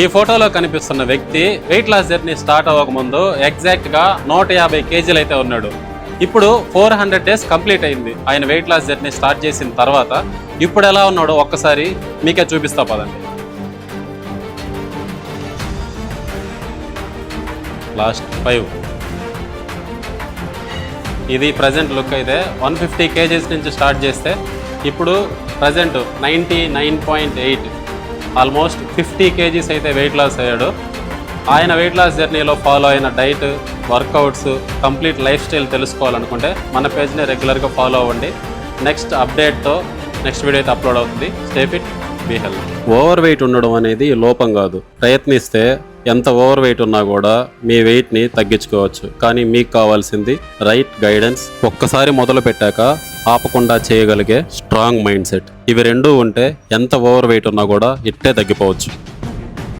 ఈ ఫోటోలో కనిపిస్తున్న వ్యక్తి వెయిట్ లాస్ జర్నీ స్టార్ట్ అవ్వకముందు ఎగ్జాక్ట్గా నూట యాభై కేజీలు అయితే ఉన్నాడు. ఇప్పుడు ఫోర్ హండ్రెడ్ డేస్ కంప్లీట్ అయింది. ఆయన వెయిట్ లాస్ జర్నీ స్టార్ట్ చేసిన తర్వాత ఇప్పుడు ఎలా ఉన్నాడో ఒక్కసారి మీకే చూపిస్తా పదండి. లాస్ట్ ఫైవ్ ఇది ప్రజెంట్ లుక్ అయితే వన్ ఫిఫ్టీ కేజీస్ నుంచి స్టార్ట్ చేస్తే ఇప్పుడు present ninety nine point eight almost fifty KGs అయితే వెయిట్ లాస్ అయ్యాడు. ఆయన వెయిట్ లాస్ జర్నీలో ఫాలో అయిన diet workouts complete lifestyle తెలుసుకోవాలనుకుంటే మన పేజ్ని రెగ్యులర్గా ఫాలో అవ్వండి. నెక్స్ట్ అప్డేట్తో నెక్స్ట్ వీడియో అయితే అప్లోడ్ అవుతుంది. Stay fit be health overweight ఉండడం అనేది లోపం కాదు. ప్రయత్నిస్తే ఎంత ఓవర్ వెయిట్ ఉన్నా కూడా మీ వెయిట్ని తగ్గించుకోవచ్చు. కానీ మీకు కావాల్సింది రైట్ గైడెన్స్. ఒక్కసారి మొదలు పెట్టాక ఆపకుండా చేయగలిగే స్ట్రాంగ్ మైండ్ సెట్ ఇవి రెండూ ఉంటే ఎంత ఓవర్ వెయిట్ ఉన్నా కూడా ఇట్టే తగ్గిపోవచ్చు.